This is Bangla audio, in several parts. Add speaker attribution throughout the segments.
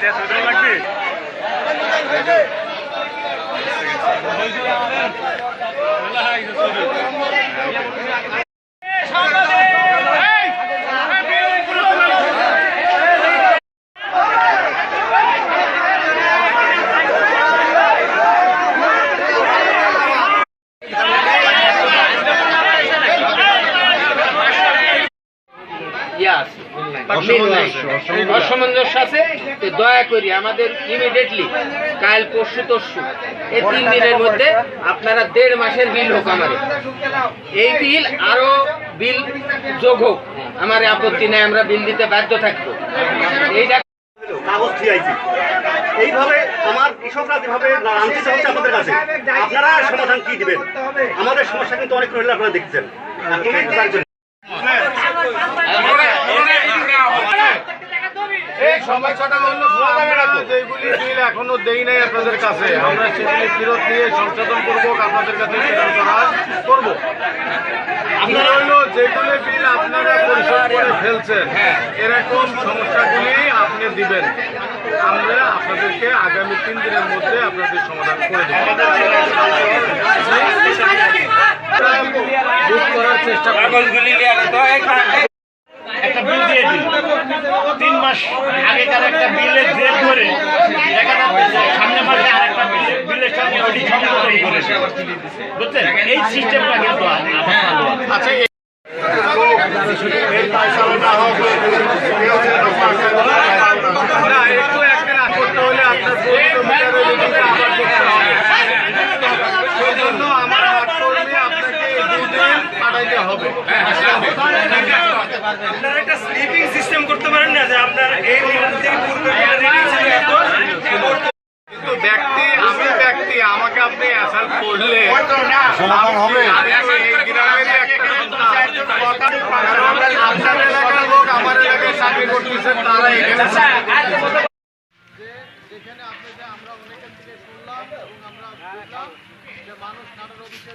Speaker 1: ইয়ে আছে। অসামঞ্জস্য আছে দয়া করি আমাদের ইমিডিয়েটলি কাল পরশু তরশু এই তিন দিনের মধ্যে আপনারা দেড় মাসের বিল হোক আমার। এই বিল আরও বিল যোগ হোক আমার আপত্তি নেই আমরা বিল দিতে বাধ্য থাকব। এইটা
Speaker 2: কাগজ থিয়াইছি এইভাবে আমার কৃষকরা যেভাবে আনতে হচ্ছে আপনাদের কাছে আপনারা সমাধান কি দিবেন? আমাদের সমস্যা কিন্তু অনেক রইল আপনারা দেখছেন আপনারা একটু তার জন্য
Speaker 3: এই সমস্যাটা হলো যেগুলি বিল এখনও দেই নাই আপনাদের কাছে আমরা সেগুলি ফেরত দিয়ে সংশোধন করব আপনাদের কাছে করা করব। আপনারা হলো যেগুলি বিল আপনারা পরিশোধ করে ফেলছেন এরকম সমস্যাগুলি আপনি দিবেন। আমরা আপনাদেরকে আগামী তিন দিনের মধ্যে আপনাদের সমাধান করে দেব বুক করার চেষ্টা করব
Speaker 4: একটা বিল দিয়ে দিল তিন মাস আগেকার একটা বিলের জেল করে সামনে মাসে আরেকটা একটা বিলের সঙ্গে ওটি সংযোজন করেছে। বুঝছেন এই সিস্টেমটা কিন্তু
Speaker 3: আচ্ছা আপনারা
Speaker 2: একটা স্লিপিং সিস্টেম করতে পারেন না যে আপনার এই লিমিট থেকে পূর্বে রিডিং ছিল এত
Speaker 3: কিন্তু ব্যক্তি আমি ব্যক্তি আমাকে আপনি অ্যাসাল্ট করলে সমাধান হবে এই গ্রামেরই একটা সন্তান কারণ আপনার এলাকার লোক আমার এলাকায় চাকরি করতেছেন তারা এখানে যেখানে আপনি যে আমরা অনেকের থেকে শুনলাম এবং আমরা বুঝলাম যে মানুষ নানান অফিসে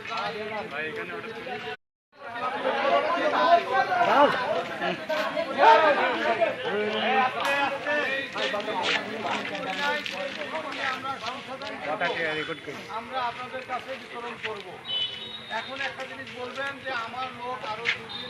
Speaker 3: আমরা আপনাদের কাছে বিতরণ করব। এখন একটা জিনিস বলবেন যে আমার লোক আরও দুদিন